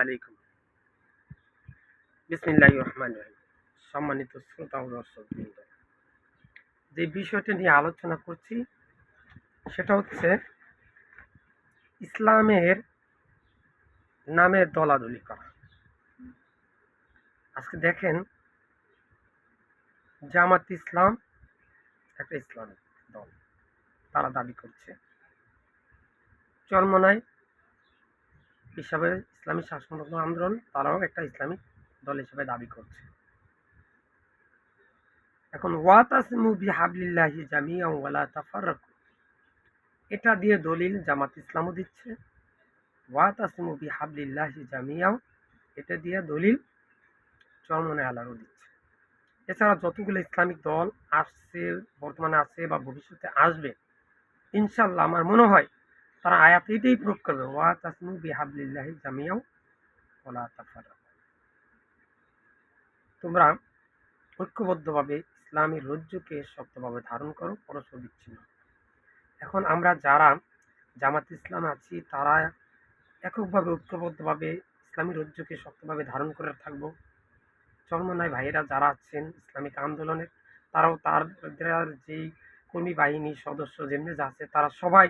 আলাইকুম। বিসমিল্লাহ রহমান রহিম। সম্মানিত শ্রোতা ও দর্শকবৃন্দ যে বিষয়টা নিয়ে আলোচনা করছি, সেটা হচ্ছে ইসলামের নামে দলাদলি করা। আজকে দেখেন, জামাত ইসলাম একটা ইসলামিক দল। তারা দাবি করছে, চরমনায় হিসাবে ইসলামী শাসনতন্ত্র আন্দোলন তারাও একটা ইসলামিক দল হিসেবে দাবি করছে। এখন ওয়াতাসমু বিহাবলিল্লাহি জামিয়া ওয়ালা তাফাররাকু। এটা দিয়ে দলিল জামাত ইসলামও দিচ্ছে। ওয়াতাসমু বিহাবলিল্লাহি জামিয়াও এটা দিয়ে দলিল চরমনে আলারও দিচ্ছে। এছাড়া যতগুলো ইসলামিক দল আসছে, বর্তমানে আছে বা ভবিষ্যতে আসবে ইনশাল্লাহ আমার মনে হয় তারা আয়াত এটাই প্রয়োগ করবে, ওয়া তাসমু বিহাবলিল্লাহি জামিয়াও ওলা তাফাররাকু। তোমরা ঐক্যবদ্ধভাবে ইসলামী রজ্জুকে শক্তভাবে ধারণ করো পরস্পর বিচ্ছিন্ন এখন আমরা যারা জামাত ইসলাম আছি, তারা এককভাবে ঐক্যবদ্ধভাবে ইসলামী রজ্জুকে শক্তভাবে ধারণ করে থাকব। চরমনায় ভাইয়েরা যারা আছেন ইসলামিক আন্দোলনের, তারাও তার যেই কর্মী বাহিনী সদস্য যেমনি আছে, তারা সবাই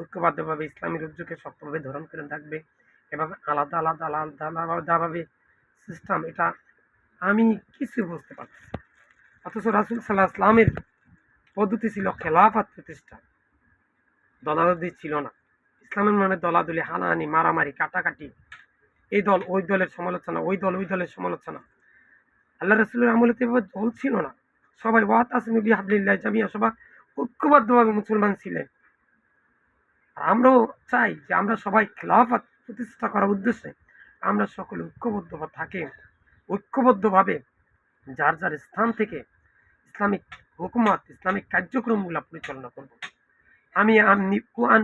ঐক্যবদ্ধভাবে ইসলামী রজ্জুকে শক্তভাবে ধারণ করে থাকবে এভাবে আলাদা আলাদা আলাদা আলাদাভাবে সিস্টেম এটা আমি কিছু বুঝতে পারছি অথচ রাসুল সাল্লাহ ইসলামের পদ্ধতি ছিল খেলাফাত প্রতিষ্ঠা। দলাদলি ছিল না। ইসলামের মানে দলাদলি, হানাহানি, মারামারি, কাটাকাটি। এই দল, ওই দলের সমালোচনা, ওই দল, ওই দলের সমালোচনা। আল্লাহ রসুলের আমলে তো এভাবে দল ছিল না। সবাই ওয়াত আসমি বিহাবলিল্লাহ জামিয়া, সবাই ঐক্যবদ্ধভাবে মুসলমান ছিলেন। আমরাও চাই যে আমরা সবাই খেলাফাত প্রতিষ্ঠা করার উদ্দেশ্যে আমরা সকলে ঐক্যবদ্ধ থাকি। ঐক্যবদ্ধভাবে যার যার স্থান থেকে ইসলামিক হুকুমত, ইসলামিক কার্যক্রমগুলো পরিচালনা করব। আমি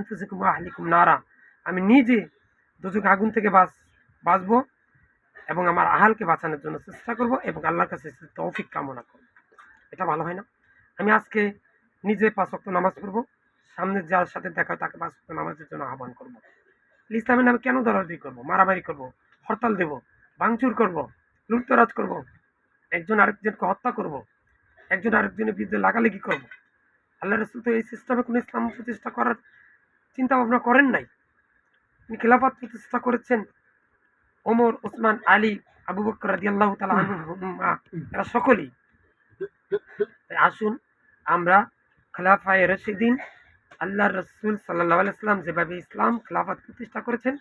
ফুসিকুম আহলিকুম নারা। আমি নিজে দুযোগ আগুন থেকে বাঁচ, বাঁচবো এবং আমার আহালকে বাঁচানোর জন্য চেষ্টা করব এবং আল্লাহর কাছে তৌফিক কামনা করব। এটা ভালো হয় না। আমি আজকে নিজে পাঁচ নামাজ পড়ব। সামনে যার সাথে দেখা হয় তাকে পাঁচ নামাজের জন্য আহ্বান করব। ইসলামের নামে কেন দরাদরি করব? মারামারি করব? হরতাল দেব? ভাঙচুর করব? লুটতরাজ করব? একজন আরেকজনকে হত্যা করব? একজন আরেকজনের বিরুদ্ধে লাগালাগি করব? আল্লাহ রসুল তো এই সিস্টেমে কোনো ইসলাম প্রতিষ্ঠা করার চিন্তা ভাবনা করেন নাই। তিনি খেলাফত প্রতিষ্ঠা করেছেন। ওমর ওসমান আলী আবু বকর রাজি আল্লাহ এরা সকলেই। আসুন আমরা খেলাফায় রশিদিন আল্লাহ রসুল সাল্লাহ আলাইসলাম যেভাবে ইসলাম খেলাফত প্রতিষ্ঠা করেছেন,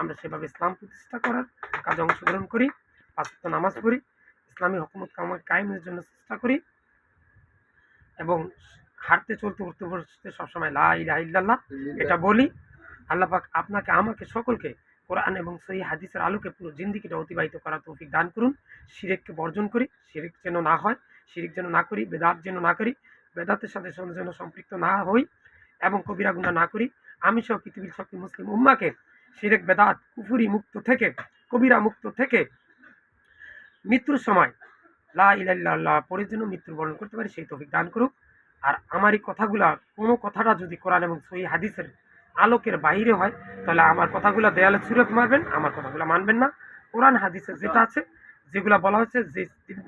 আমরা সেভাবে ইসলাম প্রতিষ্ঠা করার কাজে অংশগ্রহণ করি পাঁচ নামাজ পড়ি, ইসলামী হুকুমত কায়েমের জন্য চেষ্টা করি এবং হাঁটতে, চলতে, উঠতে, বসতে সবসময় লা ইলাহা ইল্লাল্লাহ এটা বলি। আল্লাহ পাক আপনাকে, আমাকে সকলকে কোরআন এবং সহি হাদিসের আলোকে পুরো জিন্দিগিটা অতিবাহিত করার তৌফিক দান করুন। শিরেককে বর্জন করি, শিরিক যেন না হয়, শিরিক যেন না করি, বেদাত যেন না করি, বেদাতের সাথে যেন সম্পৃক্ত না হই। এবং কবিরা গুণা না করি, আমি সহ পৃথিবীর সকল মুসলিম উম্মাকে শিরেক, বেদাত, কুফুরি মুক্ত থেকে, কবিরা মুক্ত থেকে মৃত্যুর সময় লা ইলাল্লাহ পরে যেন মৃত্যুবরণ করতে পারি, সেই তৌফিক দান করুক। আর আমার এই কথাগুলা, কোনো কথাটা যদি কোরআন এবং সহি হাদিসের আলোকের বাইরে হয়, তাহলে আমার কথাগুলো দেয়ালে সুরত মারবেন, আমার কথাগুলো মানবেন না। কোরআন হাদিসে যেটা আছে, যেগুলো বলা হয়েছে, যে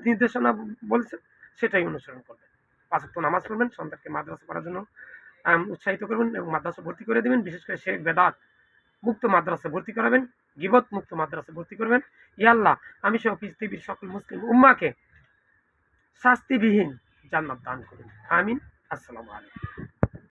নির্দেশনা বলছে, সেটাই অনুসরণ করবেন। পাঁচক নামাজ পড়বেন সন্তানকে মাদ্রাসা করার জন্য উৎসাহিত করবেন এবং মাদ্রাসা ভর্তি করে দেবেন। বিশেষ করে শেখ বেদাত মুক্ত মাদ্রাসা ভর্তি করাবেন, গিবত মুক্ত মাদ্রাসা ভর্তি করবেন। ইয়াল্লাহ, আমি সহ পৃথিবীর সকল মুসলিম উম্মাকে শাস্তিবিহীন জান্নাত দান করুন। আমিন। আসসালামু আলাইকুম।